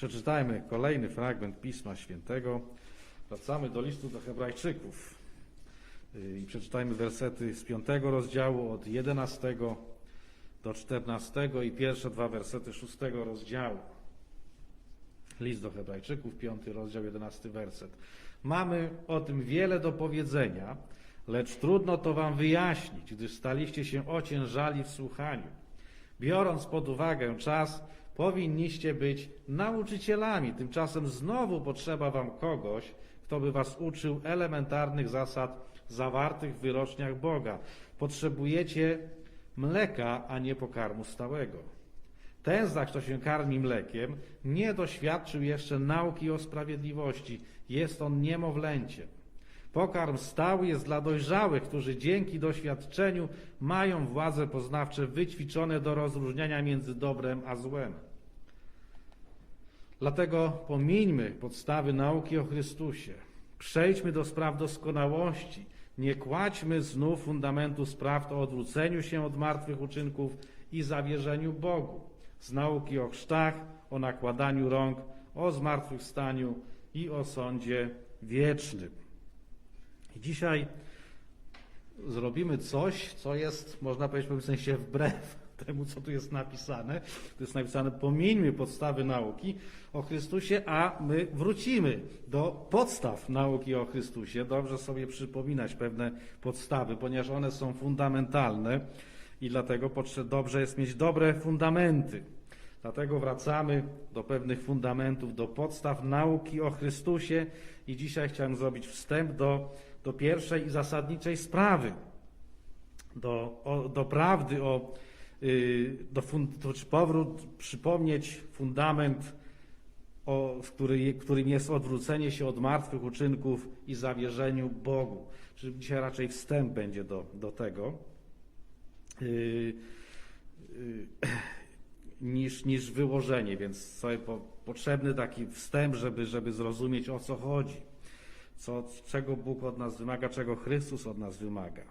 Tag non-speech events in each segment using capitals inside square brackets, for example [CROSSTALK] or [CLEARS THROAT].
Przeczytajmy kolejny fragment Pisma Świętego. Wracamy do listu do Hebrajczyków i przeczytajmy wersety z 5 rozdziału od 11 do 14 i pierwsze dwa wersety 6 rozdziału. List do Hebrajczyków, 5 rozdział, 11 werset. Mamy o tym wiele do powiedzenia, lecz trudno to wam wyjaśnić, gdyż staliście się ociężali w słuchaniu. Biorąc pod uwagę czas, powinniście być nauczycielami. Tymczasem znowu potrzeba wam kogoś, kto by was uczył elementarnych zasad zawartych w wyroczniach Boga. Potrzebujecie mleka, a nie pokarmu stałego. Ten zaś, kto się karmi mlekiem, nie doświadczył jeszcze nauki o sprawiedliwości. Jest on niemowlęciem. Pokarm stały jest dla dojrzałych, którzy dzięki doświadczeniu mają władze poznawcze wyćwiczone do rozróżniania między dobrem a złem. Dlatego pomińmy podstawy nauki o Chrystusie. Przejdźmy do spraw doskonałości. Nie kładźmy znów fundamentu spraw o odwróceniu się od martwych uczynków i zawierzeniu Bogu. Z nauki o chrztach, o nakładaniu rąk, o zmartwychwstaniu i o sądzie wiecznym. Dzisiaj zrobimy coś, co jest, można powiedzieć, w pewnym sensie wbrew [LAUGHS] temu, co tu jest napisane. Tu jest napisane, pomijmy podstawy nauki o Chrystusie, a my wrócimy do podstaw nauki o Chrystusie. Dobrze sobie przypominać pewne podstawy, ponieważ one są fundamentalne i dlatego dobrze jest mieć dobre fundamenty. Dlatego wracamy do pewnych fundamentów, do podstaw nauki o Chrystusie i dzisiaj chciałem zrobić wstęp do, do pierwszej i zasadniczej sprawy, do, o, do prawdy o y, do fund, to czy powrót, przypomnieć fundament, o, który, którym jest odwrócenie się od martwych uczynków i zawierzeniu Bogu. Czyli dzisiaj raczej wstęp będzie do, do tego. Y, y, niż, niż wyłożenie, więc sobie po, potrzebny taki wstęp, żeby, żeby zrozumieć o co chodzi, co, czego Bóg od nas wymaga, czego Chrystus od nas wymaga.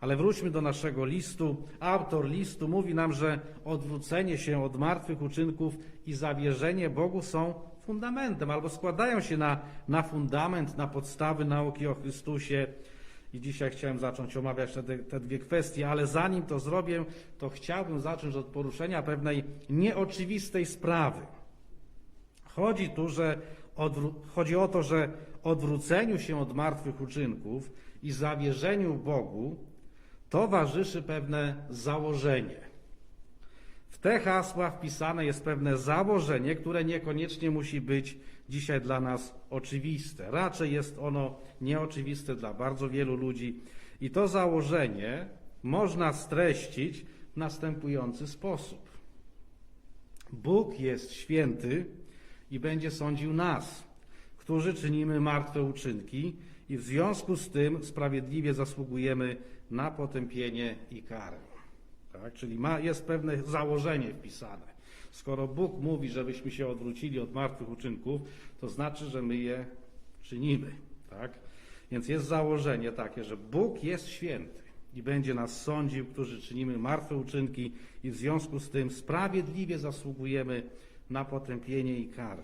Ale wróćmy do naszego listu. Autor listu mówi nam, że odwrócenie się od martwych uczynków i zawierzenie Bogu są fundamentem, albo składają się na, na fundament, na podstawy nauki o Chrystusie. I dzisiaj chciałem zacząć omawiać te, te dwie kwestie, ale zanim to zrobię, to chciałbym zacząć od poruszenia pewnej nieoczywistej sprawy. Chodzi tu, że chodzi o to, że odwróceniu się od martwych uczynków i zawierzeniu Bogu towarzyszy pewne założenie. W te hasła wpisane jest pewne założenie, które niekoniecznie musi być dzisiaj dla nas oczywiste. Raczej jest ono nieoczywiste dla bardzo wielu ludzi. I to założenie można streścić w następujący sposób. Bóg jest święty i będzie sądził nas, którzy czynimy martwe uczynki i w związku z tym sprawiedliwie zasługujemy na potępienie i karę. Tak? Czyli ma, jest pewne założenie wpisane. Skoro Bóg mówi, żebyśmy się odwrócili od martwych uczynków, to znaczy, że my je czynimy. Tak? Więc jest założenie takie, że Bóg jest święty i będzie nas sądził, którzy czynimy martwe uczynki i w związku z tym sprawiedliwie zasługujemy na potępienie i karę.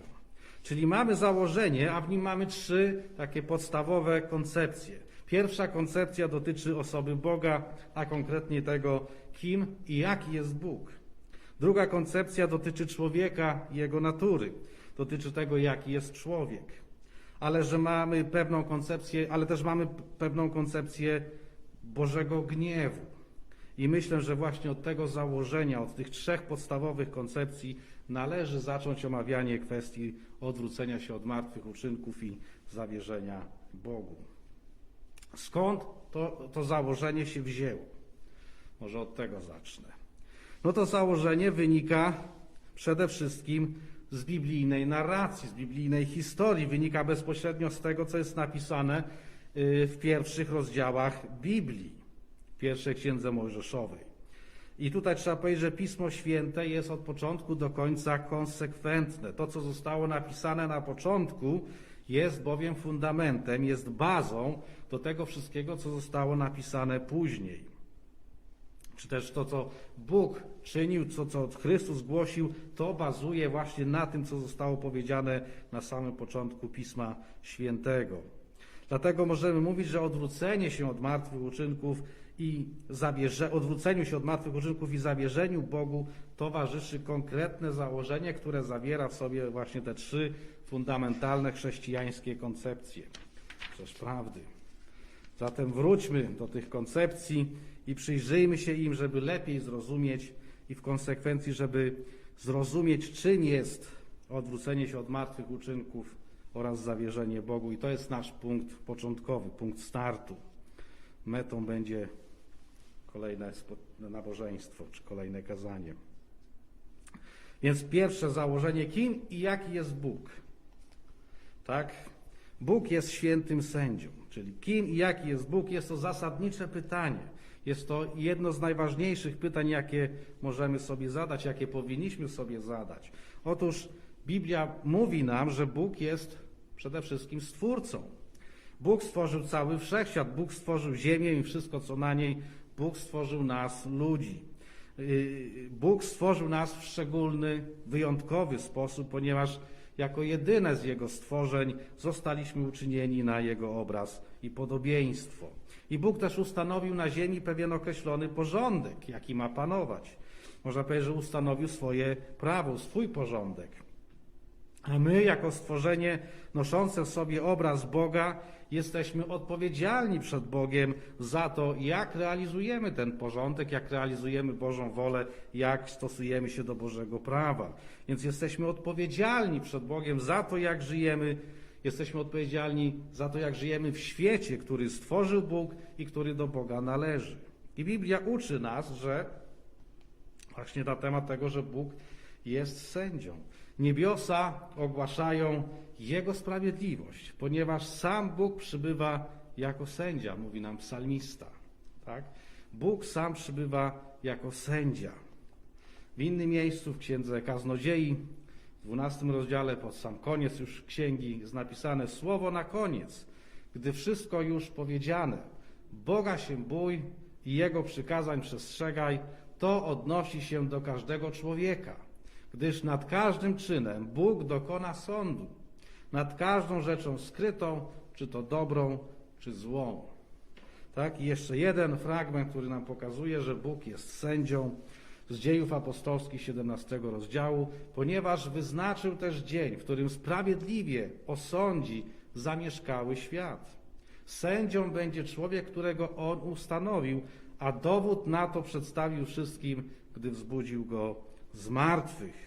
Czyli mamy założenie, a w nim mamy trzy takie podstawowe koncepcje. Pierwsza koncepcja dotyczy osoby Boga, a konkretnie tego, kim i jaki jest Bóg. Druga koncepcja dotyczy człowieka i jego natury. Dotyczy tego, jaki jest człowiek. Ale że mamy pewną koncepcję, ale też mamy pewną koncepcję Bożego gniewu. I myślę, że właśnie od tego założenia, od tych trzech podstawowych koncepcji należy zacząć omawianie kwestii odwrócenia się od martwych uczynków i zawierzenia Bogu. Skąd to, to założenie się wzięło? Może od tego zacznę. No to założenie wynika przede wszystkim z biblijnej narracji, z biblijnej historii, wynika bezpośrednio z tego, co jest napisane y, w pierwszych rozdziałach Biblii, w pierwszej księdze Mojżeszowej. I tutaj trzeba powiedzieć, że Pismo Święte jest od początku do końca konsekwentne. To, co zostało napisane na początku, jest bowiem fundamentem, jest bazą do tego wszystkiego, co zostało napisane później. czy też to, co Bóg czynił, to, co Chrystus głosił, to bazuje właśnie na tym, co zostało powiedziane na samym początku Pisma Świętego. Dlatego możemy mówić, że odwrócenie się od martwych uczynków i zabierze, odwróceniu się od martwych uczynków i zawierzeniu Bogu towarzyszy konkretne założenie, które zawiera w sobie właśnie te trzy fundamentalne chrześcijańskie koncepcje. Rzecz prawdy. Zatem wróćmy do tych koncepcji i przyjrzyjmy się im, żeby lepiej zrozumieć i w konsekwencji, żeby zrozumieć, czym jest odwrócenie się od martwych uczynków oraz zawierzenie Bogu. I to jest nasz punkt początkowy, punkt startu. Metą będzie kolejne nabożeństwo czy kolejne kazanie. Więc pierwsze założenie, kim i jaki jest Bóg? Tak? Bóg jest świętym sędzią, czyli kim i jaki jest Bóg, jest to zasadnicze pytanie. Jest to jedno z najważniejszych pytań, jakie możemy sobie zadać, jakie powinniśmy sobie zadać. Otóż Biblia mówi nam, że Bóg jest przede wszystkim stwórcą. Bóg stworzył cały wszechświat, Bóg stworzył ziemię i wszystko, co na niej. Bóg stworzył nas, ludzi. Yy, Bóg stworzył nas w szczególny, wyjątkowy sposób, ponieważ jako jedyne z Jego stworzeń zostaliśmy uczynieni na Jego obraz i podobieństwo. I Bóg też ustanowił na ziemi pewien określony porządek, jaki ma panować. Można powiedzieć, że ustanowił swoje prawo, swój porządek. A my, jako stworzenie noszące w sobie obraz Boga, jesteśmy odpowiedzialni przed Bogiem za to, jak realizujemy ten porządek, jak realizujemy Bożą wolę, jak stosujemy się do Bożego prawa. Więc jesteśmy odpowiedzialni przed Bogiem za to, jak żyjemy. Jesteśmy odpowiedzialni za to, jak żyjemy w świecie, który stworzył Bóg i który do Boga należy. I Biblia uczy nas, że właśnie na temat tego, że Bóg jest sędzią. Niebiosa ogłaszają Jego sprawiedliwość, ponieważ sam Bóg przybywa jako sędzia, mówi nam psalmista. Tak? Bóg sam przybywa jako sędzia. W innym miejscu, w księdze Kaznodziei, w 12 rozdziale, pod sam koniec już księgi, jest napisane słowo na koniec, gdy wszystko już powiedziane. Boga się bój i Jego przykazań przestrzegaj, to odnosi się do każdego człowieka gdyż nad każdym czynem Bóg dokona sądu, nad każdą rzeczą skrytą, czy to dobrą, czy złą. Tak? I jeszcze jeden fragment, który nam pokazuje, że Bóg jest sędzią z dziejów apostolskich 17 rozdziału, ponieważ wyznaczył też dzień, w którym sprawiedliwie osądzi zamieszkały świat. Sędzią będzie człowiek, którego on ustanowił, a dowód na to przedstawił wszystkim, gdy wzbudził go z martwych.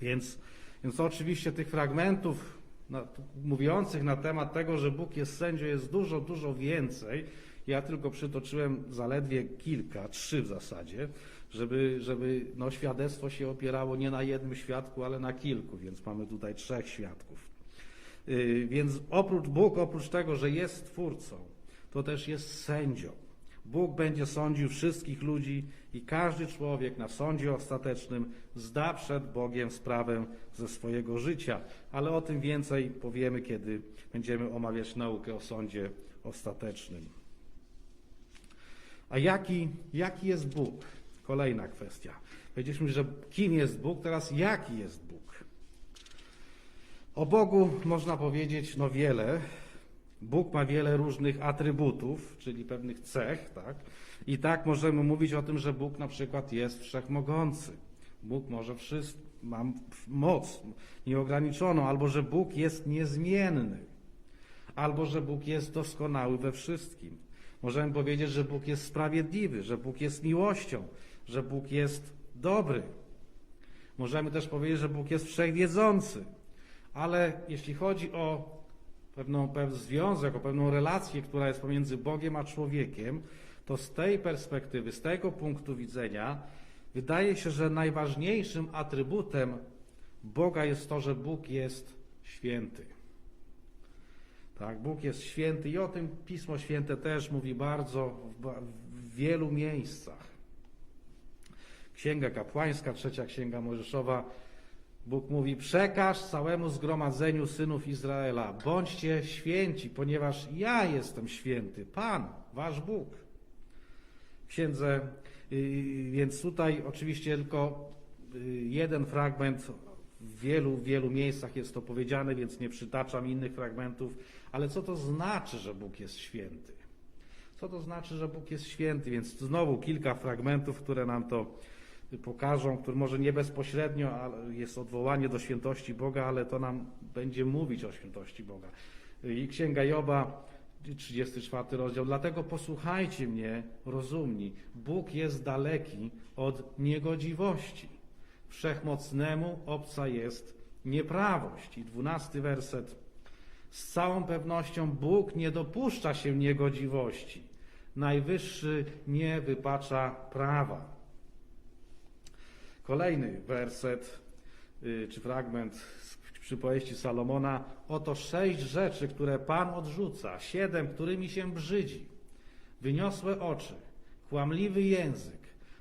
Więc, więc oczywiście tych fragmentów na, mówiących na temat tego, że Bóg jest sędzią, jest dużo, dużo więcej. Ja tylko przytoczyłem zaledwie kilka, trzy w zasadzie, żeby, żeby no, świadectwo się opierało nie na jednym świadku, ale na kilku, więc mamy tutaj trzech świadków. Yy, więc oprócz Bóg, oprócz tego, że jest Twórcą, to też jest sędzią. Bóg będzie sądził wszystkich ludzi i każdy człowiek na sądzie ostatecznym zda przed Bogiem sprawę ze swojego życia. Ale o tym więcej powiemy, kiedy będziemy omawiać naukę o sądzie ostatecznym. A jaki, jaki jest Bóg? Kolejna kwestia. Powiedzieliśmy, że kim jest Bóg, teraz jaki jest Bóg? O Bogu można powiedzieć no wiele. Bóg ma wiele różnych atrybutów, czyli pewnych cech, tak? I tak możemy mówić o tym, że Bóg na przykład jest wszechmogący. Bóg może wszystko, ma moc nieograniczoną, albo że Bóg jest niezmienny, albo że Bóg jest doskonały we wszystkim. Możemy powiedzieć, że Bóg jest sprawiedliwy, że Bóg jest miłością, że Bóg jest dobry. Możemy też powiedzieć, że Bóg jest wszechwiedzący. Ale jeśli chodzi o pewną, pewien związek, o pewną relację, która jest pomiędzy Bogiem a człowiekiem, to z tej perspektywy, z tego punktu widzenia, wydaje się, że najważniejszym atrybutem Boga jest to, że Bóg jest święty. Tak, Bóg jest święty i o tym Pismo Święte też mówi bardzo w, wielu miejscach. Księga Kapłańska, trzecia Księga Mojżeszowa, Bóg mówi: Przekaż całemu zgromadzeniu synów Izraela, bądźcie święci, ponieważ ja jestem święty, Pan, wasz Bóg. księdze, y, więc tutaj oczywiście tylko y, jeden fragment, w wielu, wielu miejscach jest to powiedziane, więc nie przytaczam innych fragmentów, ale co to znaczy, że Bóg jest święty? Co to znaczy, że Bóg jest święty? Więc znowu kilka fragmentów, które nam to pokażą, które może nie bezpośrednio ale jest odwołanie do świętości Boga, ale to nam będzie mówić o świętości Boga. I Księga Joba, 34 rozdział. Dlatego posłuchajcie mnie, rozumni. Bóg jest daleki od niegodziwości. Wszechmocnemu obca jest nieprawość. I 12 werset. Z całą pewnością Bóg nie dopuszcza się niegodziwości. Najwyższy nie wypacza prawa. Kolejny werset, y, czy fragment z przypowieści Salomona. Oto sześć rzeczy, które Pan odrzuca, siedem, którymi się brzydzi. Wyniosłe oczy, kłamliwy język,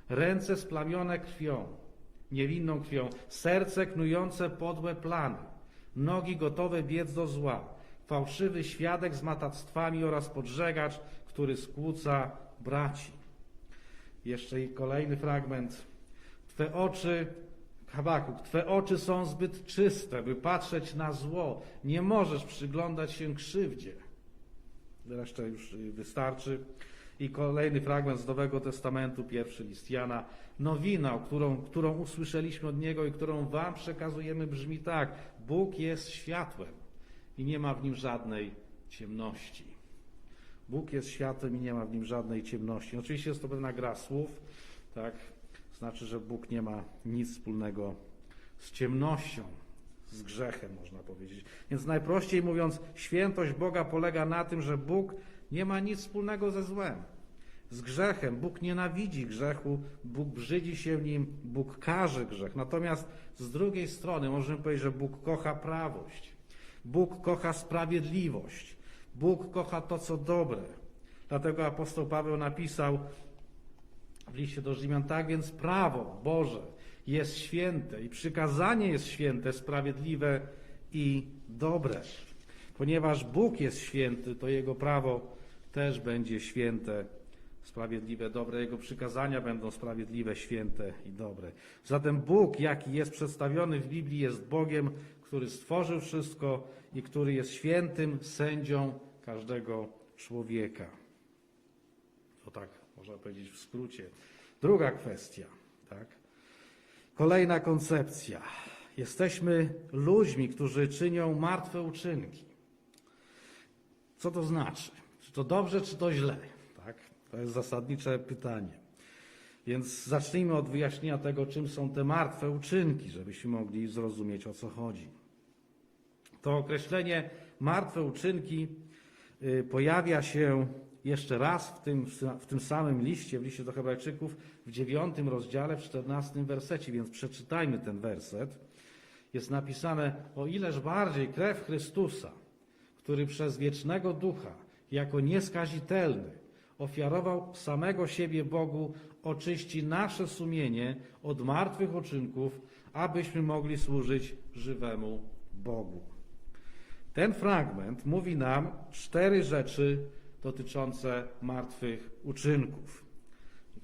ręce splamione krwią, niewinną krwią, serce knujące podłe plany, nogi gotowe biec do zła, fałszywy świadek z matactwami oraz podżegacz, który skłóca braci. Jeszcze i kolejny fragment. Twe oczy, Habakuk, Twe oczy są zbyt czyste, by patrzeć na zło. Nie możesz przyglądać się krzywdzie. Resztę już y, wystarczy. I kolejny fragment z Nowego Testamentu, pierwszy list Jana. Nowina, którą, którą usłyszeliśmy od Niego i którą Wam przekazujemy, brzmi tak. Bóg jest światłem i nie ma w nim żadnej ciemności. Bóg jest światłem i nie ma w nim żadnej ciemności. Oczywiście jest to pewna gra słów, tak? Znaczy, że Bóg nie ma nic wspólnego z ciemnością, z grzechem, można powiedzieć. Więc najprościej mówiąc, świętość Boga polega na tym, że Bóg nie ma nic wspólnego ze złem, z grzechem. Bóg nienawidzi grzechu, Bóg brzydzi się nim, Bóg każe grzech. Natomiast z drugiej strony możemy powiedzieć, że Bóg kocha prawość, Bóg kocha sprawiedliwość, Bóg kocha to, co dobre. Dlatego apostoł Paweł napisał, w liście do Rzymian, tak więc prawo Boże jest święte i przykazanie jest święte, sprawiedliwe i dobre. Ponieważ Bóg jest święty, to Jego prawo też będzie święte, sprawiedliwe, dobre. Jego przykazania będą sprawiedliwe, święte i dobre. Zatem Bóg, jaki jest przedstawiony w Biblii, jest Bogiem, który stworzył wszystko i który jest świętym sędzią każdego człowieka. Można powiedzieć w skrócie. Druga kwestia, tak? Kolejna koncepcja. Jesteśmy ludźmi, którzy czynią martwe uczynki. Co to znaczy? Czy to dobrze, czy to źle? Tak? To jest zasadnicze pytanie. Więc zacznijmy od wyjaśnienia tego, czym są te martwe uczynki, żebyśmy mogli zrozumieć, o co chodzi. To określenie martwe uczynki y, pojawia się jeszcze raz w tym, w tym samym liście, w liście do Hebrajczyków, w dziewiątym rozdziale, w czternastym wersecie, więc przeczytajmy ten werset. Jest napisane, o ileż bardziej krew Chrystusa, który przez wiecznego ducha, jako nieskazitelny, ofiarował samego siebie Bogu, oczyści nasze sumienie od martwych uczynków, abyśmy mogli służyć żywemu Bogu. Ten fragment mówi nam cztery rzeczy dotyczące martwych uczynków.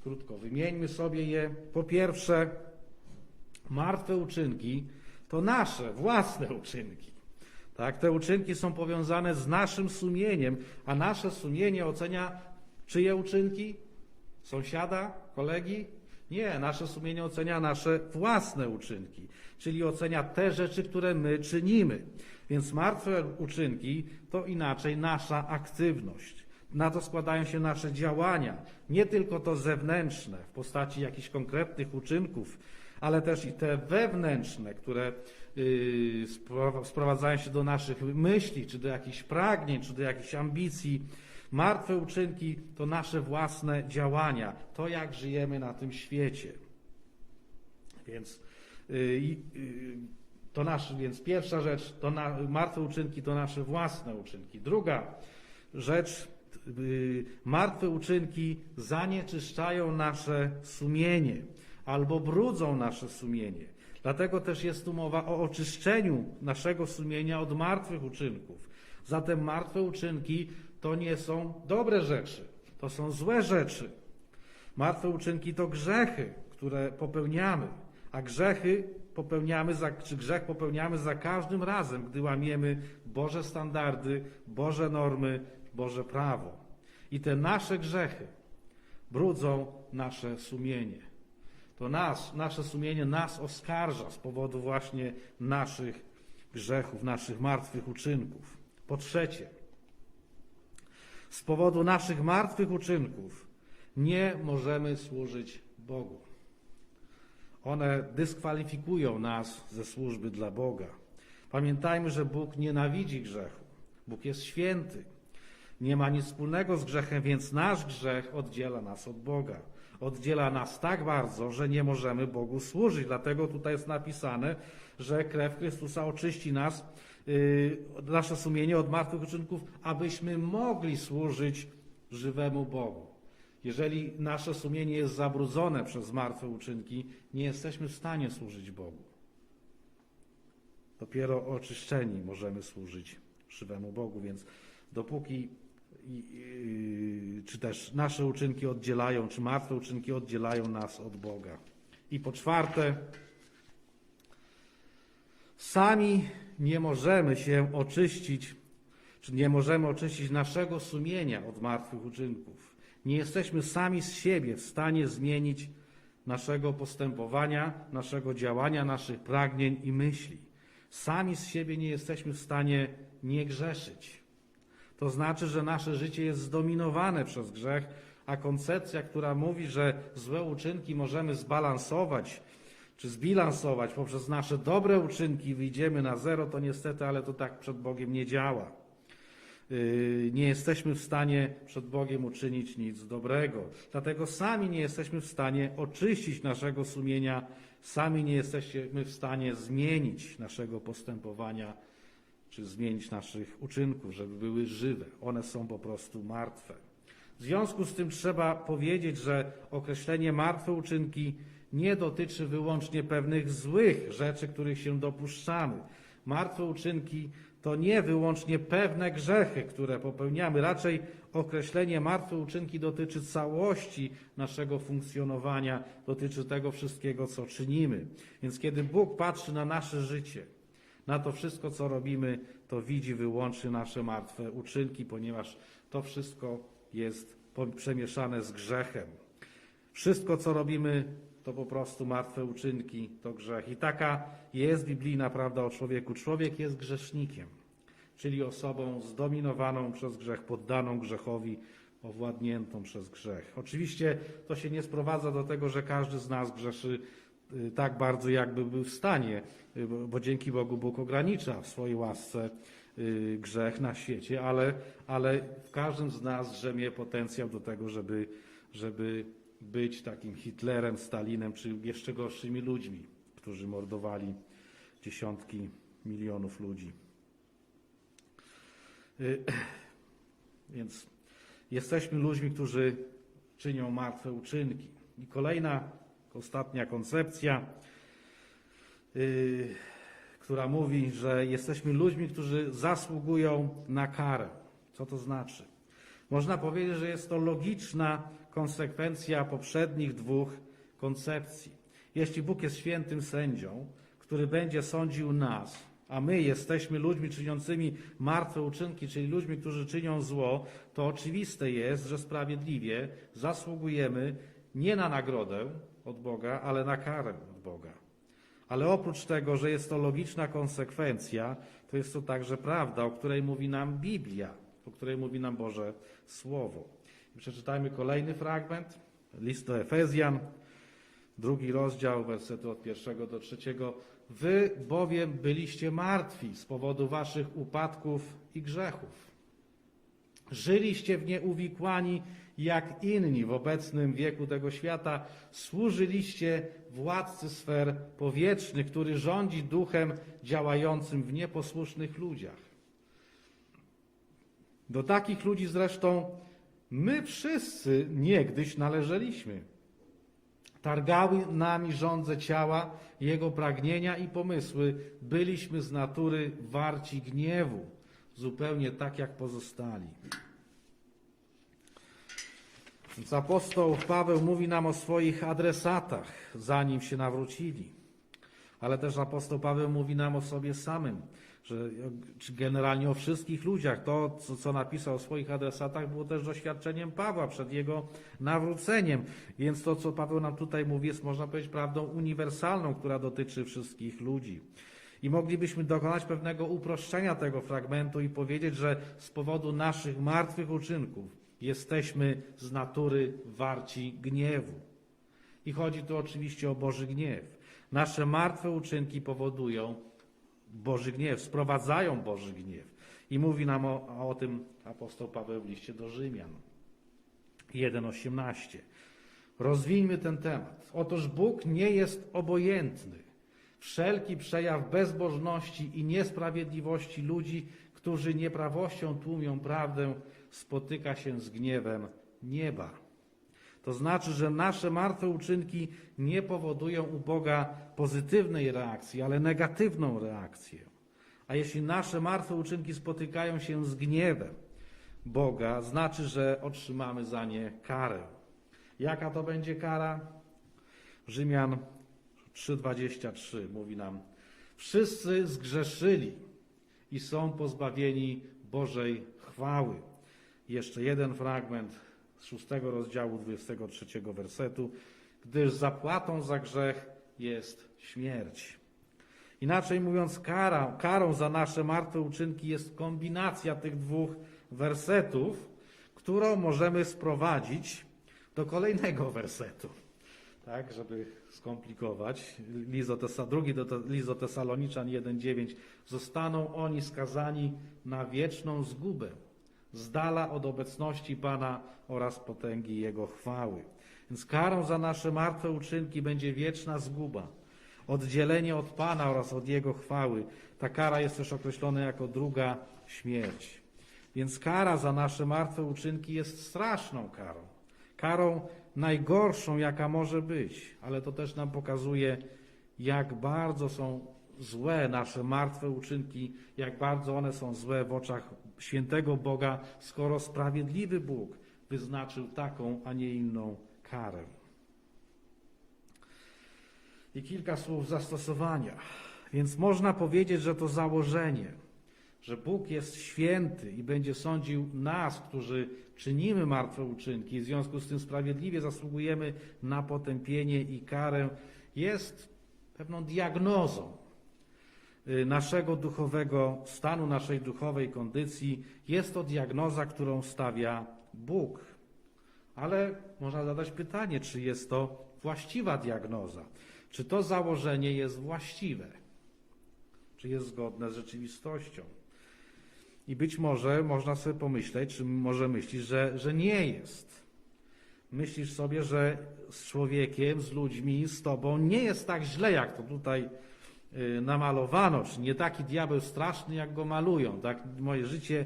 Krótko wymieńmy sobie je. Po pierwsze, martwe uczynki to nasze własne uczynki. Tak, te uczynki są powiązane z naszym sumieniem, a nasze sumienie ocenia czyje uczynki? Sąsiada, kolegi? Nie, nasze sumienie ocenia nasze własne uczynki, czyli ocenia te rzeczy, które my czynimy. Więc martwe uczynki to inaczej nasza aktywność. Na to składają się nasze działania, nie tylko to zewnętrzne w postaci jakichś konkretnych uczynków, ale też i te wewnętrzne, które yy, sprowadzają się do naszych myśli, czy do jakichś pragnień, czy do jakichś ambicji. Martwe uczynki to nasze własne działania, to jak żyjemy na tym świecie. Więc yy, yy, to nasz, więc pierwsza rzecz, to na, martwe uczynki to nasze własne uczynki. Druga rzecz, martwe uczynki zanieczyszczają nasze sumienie albo brudzą nasze sumienie. Dlatego też jest tu mowa o oczyszczeniu naszego sumienia od martwych uczynków. Zatem martwe uczynki to nie są dobre rzeczy, to są złe rzeczy. Martwe uczynki to grzechy, które popełniamy, a grzechy popełniamy, za, czy grzech popełniamy za każdym razem, gdy łamiemy Boże standardy, Boże normy, Boże prawo. I te nasze grzechy brudzą nasze sumienie. To nas, nasze sumienie nas oskarża z powodu właśnie naszych grzechów, naszych martwych uczynków. Po trzecie, z powodu naszych martwych uczynków nie możemy służyć Bogu. One dyskwalifikują nas ze służby dla Boga. Pamiętajmy, że Bóg nienawidzi grzechu. Bóg jest święty. Nie ma nic wspólnego z grzechem, więc nasz grzech oddziela nas od Boga. Oddziela nas tak bardzo, że nie możemy Bogu służyć. Dlatego tutaj jest napisane, że krew Chrystusa oczyści nas, yy, nasze sumienie od martwych uczynków, abyśmy mogli służyć żywemu Bogu. Jeżeli nasze sumienie jest zabrudzone przez martwe uczynki, nie jesteśmy w stanie służyć Bogu. Dopiero oczyszczeni możemy służyć żywemu Bogu, więc dopóki czy też nasze uczynki oddzielają, czy martwe uczynki oddzielają nas od Boga. I po czwarte, sami nie możemy się oczyścić, czy nie możemy oczyścić naszego sumienia od martwych uczynków. Nie jesteśmy sami z siebie w stanie zmienić naszego postępowania, naszego działania, naszych pragnień i myśli. Sami z siebie nie jesteśmy w stanie nie grzeszyć. To znaczy, że nasze życie jest zdominowane przez grzech, a koncepcja, która mówi, że złe uczynki możemy zbalansować czy zbilansować poprzez nasze dobre uczynki, wyjdziemy na zero, to niestety, ale to tak przed Bogiem nie działa. Yy, Nie jesteśmy w stanie przed Bogiem uczynić nic dobrego. Dlatego sami nie jesteśmy w stanie oczyścić naszego sumienia, sami nie jesteśmy w stanie zmienić naszego postępowania czy zmienić naszych uczynków, żeby były żywe. One są po prostu martwe. W związku z tym trzeba powiedzieć, że określenie martwe uczynki nie dotyczy wyłącznie pewnych złych rzeczy, których się dopuszczamy. Martwe uczynki to nie wyłącznie pewne grzechy, które popełniamy. Raczej określenie martwe uczynki dotyczy całości naszego funkcjonowania, dotyczy tego wszystkiego, co czynimy. Więc kiedy Bóg patrzy na nasze życie, na to wszystko, co robimy, to widzi wyłącznie nasze martwe uczynki, ponieważ to wszystko jest przemieszane z grzechem. Wszystko, co robimy, to po prostu martwe uczynki, to grzech. I taka jest biblijna prawda o człowieku. Człowiek jest grzesznikiem, czyli osobą zdominowaną przez grzech, poddaną grzechowi, owładniętą przez grzech. Oczywiście to się nie sprowadza do tego, że każdy z nas grzeszy tak bardzo, jakby był w stanie, y, bo- dzięki Bogu Bóg ogranicza w swojej łasce y, grzech na świecie, ale, ale w każdym z nas drzemie potencjał do tego, żeby, żeby być takim Hitlerem, Stalinem, czy jeszcze gorszymi ludźmi, którzy mordowali dziesiątki milionów ludzi. Y, [CLEARS THROAT] Więc jesteśmy ludźmi, którzy czynią martwe uczynki. I kolejna, ostatnia koncepcja, y, która mówi, że jesteśmy ludźmi, którzy zasługują na karę. Co to znaczy? Można powiedzieć, że jest to logiczna konsekwencja poprzednich dwóch koncepcji. Jeśli Bóg jest świętym sędzią, który będzie sądził nas, a my jesteśmy ludźmi czyniącymi martwe uczynki, czyli ludźmi, którzy czynią zło, to oczywiste jest, że sprawiedliwie zasługujemy nie na nagrodę od Boga, ale na karę od Boga. Ale oprócz tego, że jest to logiczna konsekwencja, to jest to także prawda, o której mówi nam Biblia, o której mówi nam Boże Słowo. I przeczytajmy kolejny fragment, list do Efezjan, drugi rozdział, wersety od pierwszego do trzeciego. Wy bowiem byliście martwi z powodu waszych upadków i grzechów. Żyliście w nie uwikłani jak inni w obecnym wieku tego świata. Służyliście władcy sfer powietrznych, który rządzi duchem działającym w nieposłusznych ludziach. Do takich ludzi zresztą my wszyscy niegdyś należeliśmy. Targały nami żądze ciała, jego pragnienia i pomysły. Byliśmy z natury warci gniewu, zupełnie tak jak pozostali. Więc apostoł Paweł mówi nam o swoich adresatach, zanim się nawrócili. Ale też apostoł Paweł mówi nam o sobie samym, że czy generalnie o wszystkich ludziach. To, co, co napisał o swoich adresatach, było też doświadczeniem Pawła przed jego nawróceniem. Więc to, co Paweł nam tutaj mówi, jest, można powiedzieć, prawdą uniwersalną, która dotyczy wszystkich ludzi. I moglibyśmy dokonać pewnego uproszczenia tego fragmentu i powiedzieć, że z powodu naszych martwych uczynków jesteśmy z natury warci gniewu. I chodzi tu oczywiście o Boży gniew. Nasze martwe uczynki powodują Boży gniew, sprowadzają Boży gniew. I mówi nam o, o tym apostoł Paweł w liście do Rzymian 1,18. Rozwijmy ten temat. Otóż Bóg nie jest obojętny. Wszelki przejaw bezbożności i niesprawiedliwości ludzi, którzy nieprawością tłumią prawdę, spotyka się z gniewem nieba. To znaczy, że nasze martwe uczynki nie powodują u Boga pozytywnej reakcji, ale negatywną reakcję. A jeśli nasze martwe uczynki spotykają się z gniewem Boga, znaczy, że otrzymamy za nie karę. Jaka to będzie kara? Rzymian 3:23 mówi nam: Wszyscy zgrzeszyli i są pozbawieni Bożej chwały. Jeszcze jeden fragment z szóstego rozdziału 23 wersetu, gdyż zapłatą za grzech jest śmierć. Inaczej mówiąc, kara, karą za nasze martwe uczynki jest kombinacja tych dwóch wersetów, którą możemy sprowadzić do kolejnego wersetu. Tak, żeby skomplikować. Lizo Tesa, drugi do Lizo Tesaloniczan 1,9. Zostaną oni skazani na wieczną zgubę z dala od obecności Pana oraz potęgi Jego chwały. Więc karą za nasze martwe uczynki będzie wieczna zguba, oddzielenie od Pana oraz od Jego chwały. Ta kara jest też określona jako druga śmierć. Więc kara za nasze martwe uczynki jest straszną karą. Karą najgorszą, jaka może być, ale to też nam pokazuje, jak bardzo są złe nasze martwe uczynki, jak bardzo one są złe w oczach świętego Boga, skoro sprawiedliwy Bóg wyznaczył taką, a nie inną karę. I kilka słów zastosowania. Więc można powiedzieć, że to założenie, że Bóg jest święty i będzie sądził nas, którzy czynimy martwe uczynki, i w związku z tym sprawiedliwie zasługujemy na potępienie i karę, jest pewną diagnozą y, naszego duchowego stanu, naszej duchowej kondycji. Jest to diagnoza, którą stawia Bóg. Ale można zadać pytanie, czy jest to właściwa diagnoza? Czy to założenie jest właściwe? Czy jest zgodne z rzeczywistością? I być może można sobie pomyśleć, czy może myślisz, że, że nie jest. Myślisz sobie, że z człowiekiem, z ludźmi, z tobą nie jest tak źle, jak to tutaj y, namalowano, czy nie taki diabeł straszny, jak go malują. Tak? Moje życie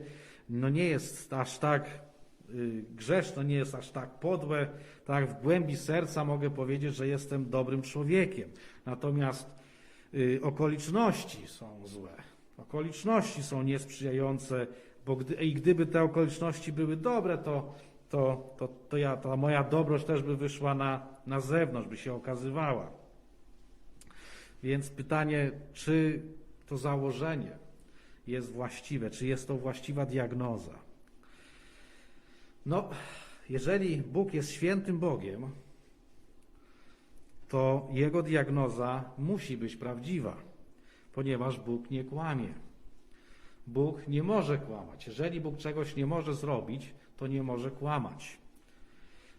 no nie jest aż tak y, grzeszne, nie jest aż tak podłe. Tak, w głębi serca mogę powiedzieć, że jestem dobrym człowiekiem. Natomiast y, okoliczności są złe. Okoliczności są niesprzyjające, bo gdy, i gdyby te okoliczności były dobre, to, to, to, to ja, ta moja dobroć też by wyszła na, na zewnątrz, by się okazywała. Więc pytanie, czy to założenie jest właściwe, czy jest to właściwa diagnoza? No, jeżeli Bóg jest świętym Bogiem, to Jego diagnoza musi być prawdziwa ponieważ Bóg nie kłamie. Bóg nie może kłamać. Jeżeli Bóg czegoś nie może zrobić, to nie może kłamać,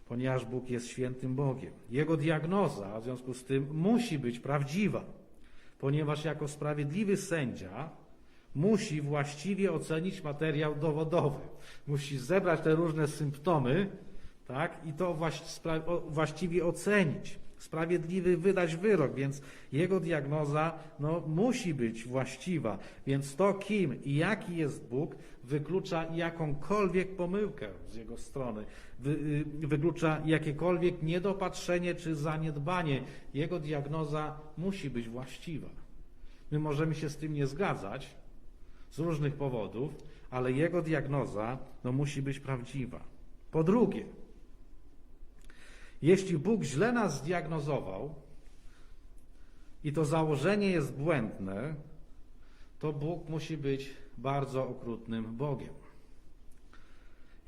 ponieważ Bóg jest świętym Bogiem. Jego diagnoza w związku z tym musi być prawdziwa, ponieważ jako sprawiedliwy sędzia musi właściwie ocenić materiał dowodowy. Musi zebrać te różne symptomy tak, i to właściwie ocenić sprawiedliwy wydać wyrok, więc jego diagnoza no, musi być właściwa. Więc to, kim i jaki jest Bóg, wyklucza jakąkolwiek pomyłkę z jego strony, Wy, y, wyklucza jakiekolwiek niedopatrzenie czy zaniedbanie. Jego diagnoza musi być właściwa. My możemy się z tym nie zgadzać z różnych powodów, ale jego diagnoza no, musi być prawdziwa. Po drugie, Jeśli Bóg źle nas zdiagnozował i to założenie jest błędne, to Bóg musi być bardzo okrutnym Bogiem.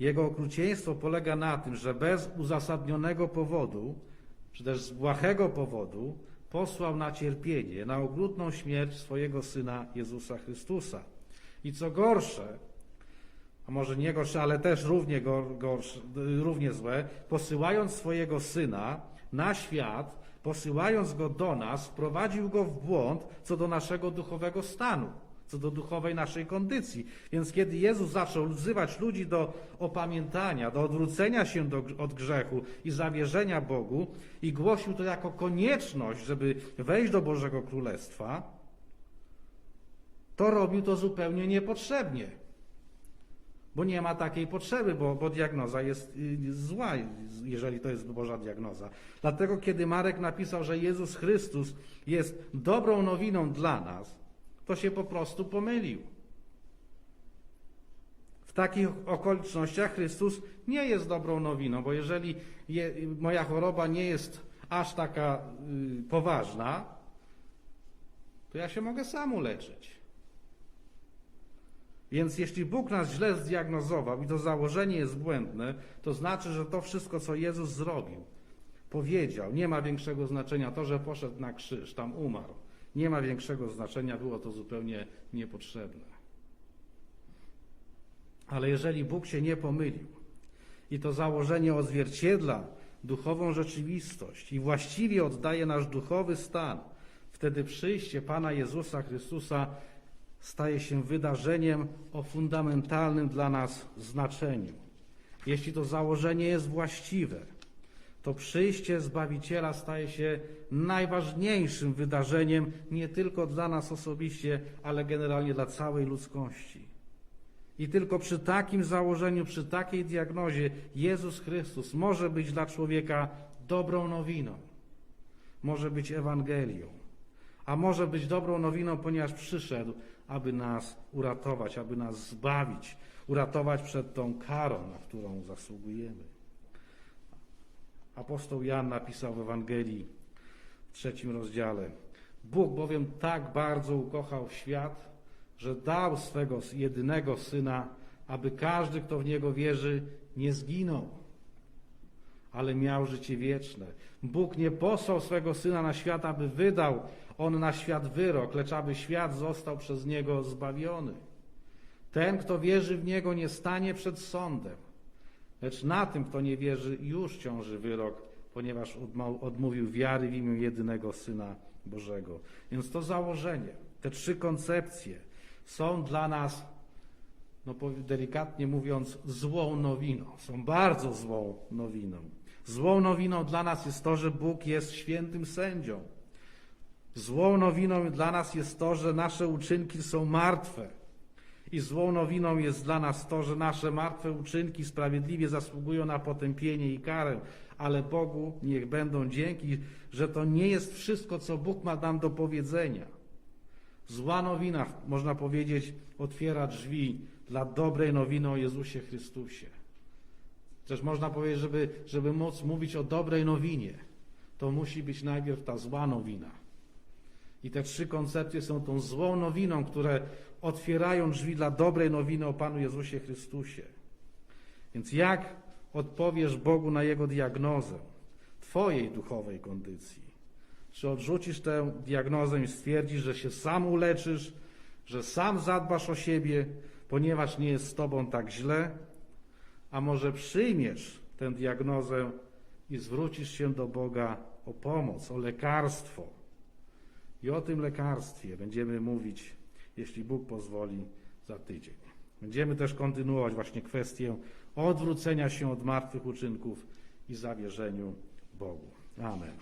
Jego okrucieństwo polega na tym, że bez uzasadnionego powodu, czy też z błahego powodu, posłał na cierpienie, na okrutną śmierć swojego Syna Jezusa Chrystusa. I co gorsze, a może nie gorsze, ale też równie, gor, gorsze, równie złe, posyłając swojego Syna na świat, posyłając go do nas, wprowadził go w błąd co do naszego duchowego stanu, co do duchowej naszej kondycji. Więc kiedy Jezus zaczął wzywać ludzi do opamiętania, do odwrócenia się do, od grzechu i zawierzenia Bogu i głosił to jako konieczność, żeby wejść do Bożego Królestwa, to robił to zupełnie niepotrzebnie. Bo nie ma takiej potrzeby, bo, bo diagnoza jest y, zła, jeżeli to jest Boża diagnoza. Dlatego, kiedy Marek napisał, że Jezus Chrystus jest dobrą nowiną dla nas, to się po prostu pomylił. W takich okolicznościach Chrystus nie jest dobrą nowiną, bo jeżeli je, moja choroba nie jest aż taka y, poważna, to ja się mogę sam uleczyć. Więc jeśli Bóg nas źle zdiagnozował i to założenie jest błędne, to znaczy, że to wszystko, co Jezus zrobił, powiedział, nie ma większego znaczenia. To, że poszedł na krzyż, tam umarł, nie ma większego znaczenia, było to zupełnie niepotrzebne. Ale jeżeli Bóg się nie pomylił i to założenie odzwierciedla duchową rzeczywistość i właściwie oddaje nasz duchowy stan, wtedy przyjście Pana Jezusa Chrystusa staje się wydarzeniem o fundamentalnym dla nas znaczeniu. Jeśli to założenie jest właściwe, to przyjście Zbawiciela staje się najważniejszym wydarzeniem nie tylko dla nas osobiście, ale generalnie dla całej ludzkości. I tylko przy takim założeniu, przy takiej diagnozie Jezus Chrystus może być dla człowieka dobrą nowiną, może być Ewangelią, a może być dobrą nowiną, ponieważ przyszedł, aby nas uratować, aby nas zbawić, uratować przed tą karą, na którą zasługujemy. Apostoł Jan napisał w Ewangelii w trzecim rozdziale: Bóg bowiem tak bardzo ukochał świat, że dał swego jedynego syna, aby każdy, kto w niego wierzy, nie zginął, ale miał życie wieczne. Bóg nie posłał swego syna na świat, aby wydał on na świat wyrok, lecz aby świat został przez niego zbawiony. Ten, kto wierzy w niego, nie stanie przed sądem, lecz na tym, kto nie wierzy, już ciąży wyrok, ponieważ odmówił wiary w imię jedynego Syna Bożego. Więc to założenie, te trzy koncepcje są dla nas, no delikatnie mówiąc, złą nowiną. Są bardzo złą nowiną. Złą nowiną dla nas jest to, że Bóg jest świętym sędzią. Złą nowiną dla nas jest to, że nasze uczynki są martwe. I złą nowiną jest dla nas to, że nasze martwe uczynki sprawiedliwie zasługują na potępienie i karę, ale Bogu niech będą dzięki, że to nie jest wszystko, co Bóg ma nam do powiedzenia. Zła nowina, można powiedzieć, otwiera drzwi dla dobrej nowiny o Jezusie Chrystusie. Też można powiedzieć, żeby, żeby móc mówić o dobrej nowinie, to musi być najpierw ta zła nowina. I te trzy koncepcje są tą złą nowiną, które otwierają drzwi dla dobrej nowiny o Panu Jezusie Chrystusie. Więc jak odpowiesz Bogu na Jego diagnozę Twojej duchowej kondycji? Czy odrzucisz tę diagnozę i stwierdzisz, że się sam uleczysz, że sam zadbasz o siebie, ponieważ nie jest z Tobą tak źle? A może przyjmiesz tę diagnozę i zwrócisz się do Boga o pomoc, o lekarstwo? I o tym lekarstwie będziemy mówić, jeśli Bóg pozwoli, za tydzień. Będziemy też kontynuować właśnie kwestię odwrócenia się od martwych uczynków i zawierzeniu Bogu. Amen.